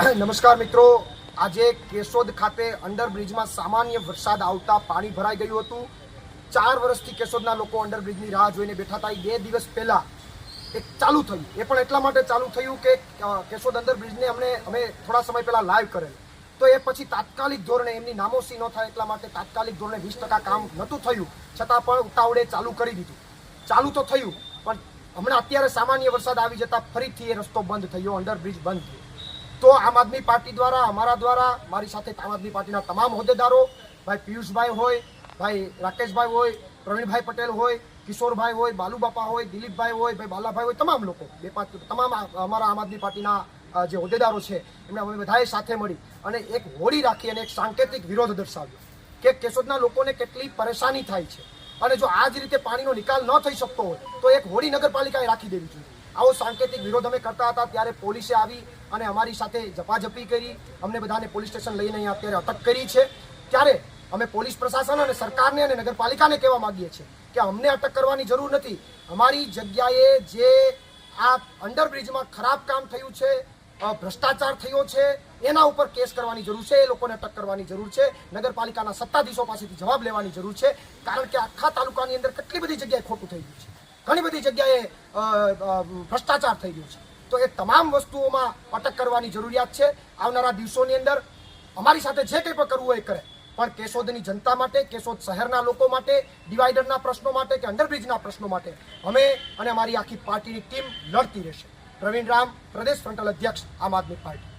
નમસ્કાર મિત્રો. આજે કેશોદ ખાતે અંડરબ્રિજમાં સામાન્ય વરસાદ આવતા પાણી ભરાઈ ગયું હતું. ચાર વર્ષથી કેશોદના લોકો અંડરબ્રિજની રાહ જોઈને બેઠા હતા. બે દિવસ પહેલા એક ચાલુ થયું. એ પણ એટલા માટે ચાલુ થયું કે કેશોદ અંડરબ્રિજને અમને, અમે થોડા સમય પહેલા લાઈવ કરેલ. તો એ પછી તાત્કાલિક ધોરણે, એમની નામોસી ન થાય એટલા માટે તાત્કાલિક ધોરણે વીસ ટકા કામ નહોતું થયું. છતાં પણ ઉતાવળે ચાલુ કરી દીધું. ચાલુ તો થયું, પણ હમણાં અત્યારે સામાન્ય વરસાદ આવી જતા ફરીથી એ રસ્તો બંધ થયો, અંડરબ્રિજ બંધ થયો. તો આમ આદમી પાર્ટી દ્વારા, અમારા દ્વારા, મારી સાથે આમ આદમી પાર્ટીના તમામ હોદ્દેદારો, ભાઈ પિયુષભાઈ હોય, ભાઈ રાકેશભાઈ હોય, પ્રવીણભાઈ પટેલ હોય, કિશોરભાઈ હોય, બાલુબાપા હોય, દિલીપભાઈ હોય, ભાઈ બાલાભાઈ હોય, તમામ લોકો, બે પાંચ, તમામ અમારા આમ આદમી પાર્ટીના જે હોદ્દેદારો છે એમણે અમે બધાએ સાથે મળી અને એક હોળી રાખી અને એક સાંકેતિક વિરોધ દર્શાવ્યો કે કેશોદના લોકોને કેટલી પરેશાની થાય છે. અને જો આ જ રીતે પાણીનો નિકાલ ન થઈ શકતો હોય, તો એક હોળી નગરપાલિકાએ રાખી દેવી જોઈએ. આવો સાંકેતિક વિરોધ અમે કરતા હતા, ત્યારે પોલીસે આવી અને અમારી સાથે ઝપાઝપી કરી. અમને બધાને પોલીસ સ્ટેશન લઈને અહીંયા અત્યારે અટક કરી છે. ત્યારે અમે પોલીસ પ્રશાસન અને સરકારને અને નગરપાલિકાને કહેવા માંગીએ છીએ કે અમને અટક કરવાની જરૂર નથી. અમારી જગ્યાએ જે આ અંડરબ્રિજમાં ખરાબ કામ થયું છે ભ્રષ્ટાચાર થયો છે, એના ઉપર કેસ કરવાની જરૂર છે, એ લોકોને અટક કરવાની જરૂર છે, નગરપાલિકાના સત્તાધીશો પાસેથી જવાબ લેવાની જરૂર છે, કારણ કે આખા તાલુકાની અંદર કેટલી બધી જગ્યાએ ખોટું થઈ ગયું છે. ઘણી બધી જગ્યાએ ભ્રષ્ટાચાર થઈ ગયો છે. તો એ તમામ વસ્તુઓમાં અટક કરવાની જરૂરિયાત છે. આવનારા દિવસોની અંદર અમારી સાથે જે કંઈ પણ કરવું હોય એ કરે. પણ કેશોદની જનતા માટે, કેશોદ શહેરના લોકો માટે, ડિવાઈડરના પ્રશ્નો માટે કે અંડરબ્રિજના પ્રશ્નો માટે અમે અને અમારી આખી પાર્ટીની ટીમ લડતી રહેશે. પ્રવીણ રામ, પ્રદેશ ફ્રન્ટલ અધ્યક્ષ આમ આદમી પાર્ટી.